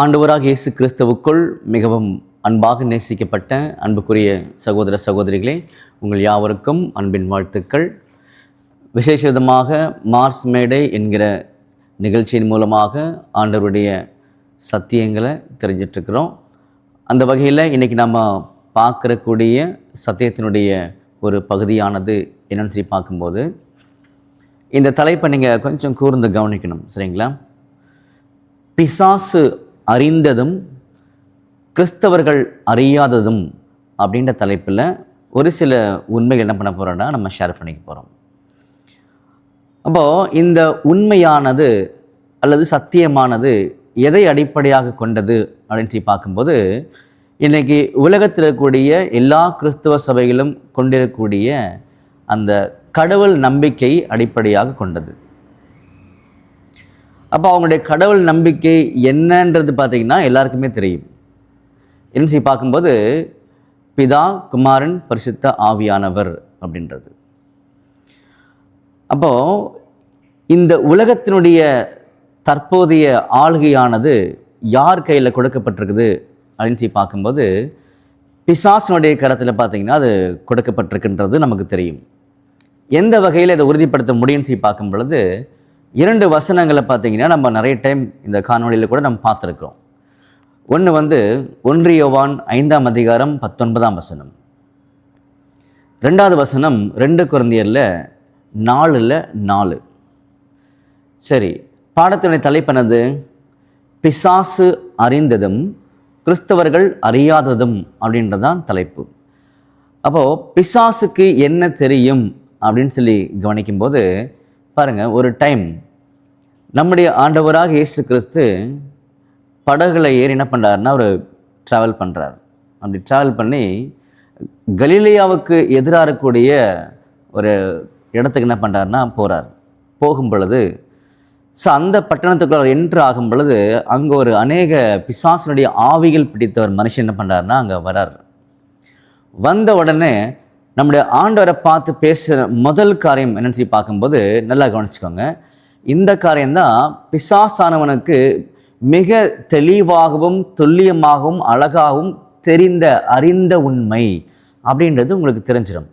ஆண்டவராக இயேசு கிறிஸ்தவுக்குள் மிகவும் அன்பாக நேசிக்கப்பட்ட அன்புக்குரிய சகோதர சகோதரிகளே உங்கள் யாவருக்கும் அன்பின் வாழ்த்துக்கள். விசேஷ விதமாக மார்ஸ் மேடை என்கிற நிகழ்ச்சியின் மூலமாக ஆண்டவருடைய சத்தியங்களை தெரிஞ்சிட்ருக்கிறோம். அந்த வகையில் இன்றைக்கி நம்ம பார்க்கறக்கூடிய சத்தியத்தினுடைய ஒரு பகுதியானது என்னென்னு சொல்லி பார்க்கும்போது இந்த தலைப்பை நீங்கள் கொஞ்சம் கூர்ந்து கவனிக்கணும் சரிங்களா? பிசாசு அறிந்ததும் கிறிஸ்தவர்கள் அறியாததும் அப்படின்ற தலைப்பில் ஒரு சில உண்மைகள் என்ன பண்ண போகிறோன்னா நம்ம ஷேர் பண்ணிக்க போகிறோம் அப்போது இந்த உண்மையானது அல்லது சத்தியமானது எதை அடிப்படையாக கொண்டது அப்படின்னு சொல்லி பார்க்கும்போது இன்றைக்கி உலகத்தில் இருக்கக்கூடிய எல்லா கிறிஸ்தவ சபைகளும் கொண்டிருக்கக்கூடிய அந்த கடவுள் நம்பிக்கை அடிப்படையாக கொண்டது. அப்போ அவங்களுடைய கடவுள் நம்பிக்கை என்னன்றது பார்த்தீங்கன்னா எல்லாருக்குமே தெரியும். என்சி பார்க்கும்போது பிதா குமாரன் பரிசுத்த ஆவியானவர் அப்படின்றது. அப்போது இந்த உலகத்தினுடைய தற்போதைய ஆளுகையானது யார் கையில் கொடுக்கப்பட்டிருக்குது அப்படின்னு சொல்லி பார்க்கும்போது பிசாசினுடைய கரத்தில் பார்த்தீங்கன்னா அது கொடுக்கப்பட்டிருக்குன்றது நமக்கு தெரியும். எந்த வகையில் இதை உறுதிப்படுத்த முடியும்னு சொல்லி பார்க்கும் பொழுது இரண்டு வசனங்களை பார்த்தீங்கன்னா நம்ம நிறைய டைம் இந்த காணொலியில் கூட நம்ம பார்த்துருக்குறோம். ஒன்று வந்து ஒன்றியவான் ஐந்தாம் அதிகாரம் பத்தொன்பதாம் வசனம். ரெண்டாவது வசனம் ரெண்டு குழந்தையரில் நாலில் நாலு. சரி பாடத்தினுடைய தலைப்பனது பிசாசு அறிந்ததும் கிறிஸ்தவர்கள் அறியாததும் அப்படின்றதான் தலைப்பு. அப்போது பிசாசுக்கு என்ன தெரியும் அப்படின்னு சொல்லி கவனிக்கும்போது பாருங்கள் ஒரு டைம் நம்முடைய ஆண்டவராக இயேசு கிறிஸ்து படகுல ஏறி என்ன பண்ணுறாருன்னா அவர் ட்ராவல் பண்ணுறார் அப்படி ட்ராவல் பண்ணி கலீலியாவுக்கு எதிராக இருக்கக்கூடிய ஒரு இடத்துக்கு என்ன பண்ணுறாருன்னா போகிறார் போகும் பொழுது ஸோ அந்த பட்டணத்துக்குள்ள அவர் என்ட்ரு ஆகும் பொழுது அங்கே ஒரு அநேக பிசாசனுடைய ஆவிகள் பிடித்த ஒரு மனுஷன் என்ன பண்ணுறாருன்னா அங்கே வரார். வந்த உடனே நம்முடைய ஆண்டவரை பார்த்து பேசுகிற முதல் காரியம் என்னன்னு சொல்லி பார்க்கும்போது நல்லா கவனிச்சுக்கோங்க. இந்த காரியம்தான் பிசாசானவனுக்கு மிக தெளிவாகவும் துல்லியமாகவும் அழகாகவும் தெரிந்த அறிந்த உண்மை அப்படின்றது உங்களுக்கு தெரிஞ்சிடும்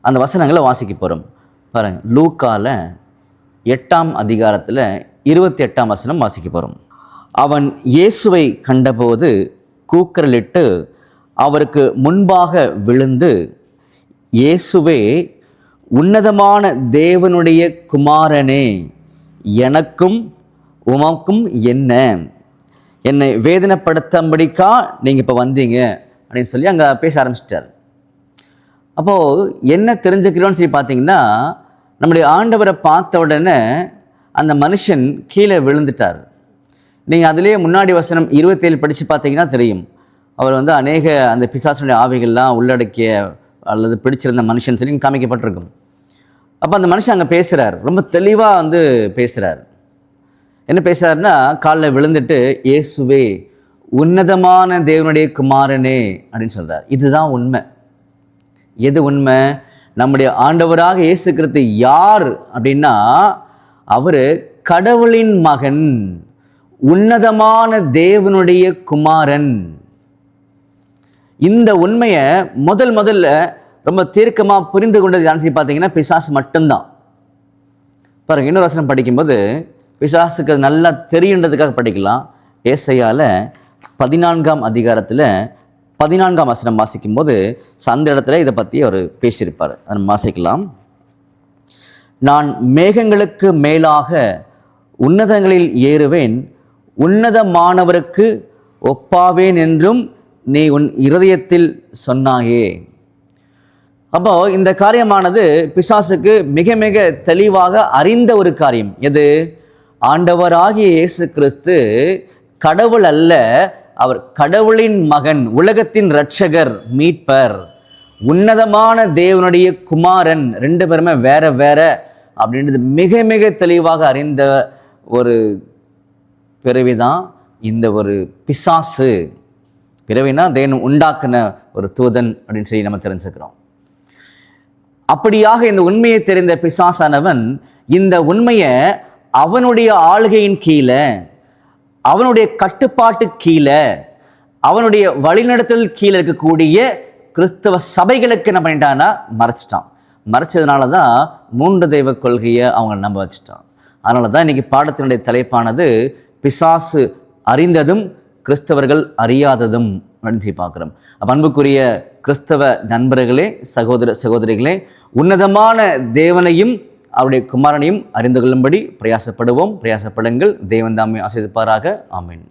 அந்த வசனங்களை வாசிக்க போகிறோம் பாருங்க லூக்கால எட்டாம் அதிகாரத்தில் இருபத்தி எட்டாம் வசனம் வாசிக்க போகிறோம் அவன் இயேசுவை கண்டபோது கூக்கரலிட்டு அவருக்கு முன்பாக விழுந்து இயேசுவே உன்னதமான தேவனுடைய குமாரனே எனக்கும் உமக்கும் என்ன? என்னை வேதனைப்படுத்தும்படிக்கா நீங்கள் இப்போ வந்தீங்க? அப்படின்னு சொல்லி அங்கே பேச ஆரம்பிச்சிட்டார். அப்போது என்ன தெரிஞ்சுக்கிறோன்னு சொல்லி பார்த்தீங்கன்னா நம்முடைய ஆண்டவரை பார்த்த உடனே அந்த மனுஷன் கீழே விழுந்துட்டார். நீங்கள் அதிலேயே முன்னாடி வசனம் இருபத்தேழு படித்து பார்த்தீங்கன்னா தெரியும். அவர் வந்து அநேக அந்த பிசாசனுடைய ஆவிகள்லாம் உள்ளடக்கிய அல்லது பிடிச்சிருந்த மனுஷன் சொல்லி காமிக்கப்பட்டிருக்கும். அப்போ அந்த மனுஷன் அங்கே பேசுகிறார் ரொம்ப தெளிவாக வந்து பேசுகிறார் என்ன பேசுகிறாருன்னா காலில் விழுந்துட்டு இயேசுவே உன்னதமான தேவனுடைய குமாரனே அப்படின்னு சொல்கிறார் இதுதான் உண்மை. எது உண்மை? நம்முடைய ஆண்டவராக இயேசு கிறிஸ்து யார் அப்படின்னா அவர் கடவுளின் மகன் உன்னதமான தேவனுடைய குமாரன். இந்த உண்மையை முதல் முதல்ல ரொம்ப தீர்க்கமாக புரிந்து கொண்டது யாருன்னு சொல்லி பார்த்தீங்கன்னா பிசாசு மட்டும்தான். பாருங்க இன்னொரு வசனம் படிக்கும்போது பிசாசுக்கு அது நல்லா தெரியுன்றதுக்காக படிக்கலாம். ஏசையால் பதினான்காம் அதிகாரத்தில் பதினான்காம் வசனம் வாசிக்கும்போது போது அந்த இடத்துல இதை பற்றி அவர் பேசியிருப்பார். அதை வாசிக்கலாம். நான் மேகங்களுக்கு மேலாக உன்னதங்களில் ஏறுவேன். உன்னதமானவருக்கு ஒப்பாவேன் என்றும் நீ உன் இருதயத்தில் சொன்னாயே. அப்போ இந்த காரியமானது பிசாசுக்கு மிக மிக தெளிவாக அறிந்த ஒரு காரியம். எது? ஆண்டவராகிய இயேசு கிறிஸ்து கடவுள் அல்ல அவர் கடவுளின் மகன் உலகத்தின் இரட்சகர் மீட்பர் உன்னதமான தேவனுடைய குமாரன் ரெண்டு பேருமே வேற வேற அப்படின்றது மிக மிக தெளிவாக அறிந்த ஒரு பிறவிதான் இந்த ஒரு பிசாசு. பிறவினா தேன் உண்டாக்குன ஒரு தூதன் அப்படின்னு சொல்லி நம்ம தெரிஞ்சுக்கிறோம். அப்படியாக இந்த உண்மையை தெரிந்த பிசாசானவன் இந்த உண்மையை அவனுடைய ஆளுகையின் கீழே அவனுடைய கட்டுப்பாட்டு கீழே அவனுடைய வழிநடத்தல் கீழே இருக்கக்கூடிய கிறிஸ்தவ சபைகளுக்கு என்ன பண்ணிட்டான்னா மறைச்சிட்டான். மறைச்சதுனால தான் மூன்று தெய்வ கொள்கையை அவங்க நம்ப வச்சுட்டான். அதனால தான் இன்னைக்கு பாடத்தினுடைய தலைப்பானது பிசாசு அறிந்ததும் கிறிஸ்தவர்கள் அறியாததும் அப்படின்னு பார்க்குறோம். அப்ப அன்புக்குரிய கிறிஸ்தவ நண்பர்களே சகோதர சகோதரிகளே உன்னதமான தேவனையும் அவருடைய குமாரனையும் அறிந்து கொள்ளும்படி பிரயாசப்படுவோம். பிரயாசப்படுங்கள். தேவன் தாமே ஆசிரியப்பாராக ஆமீன்.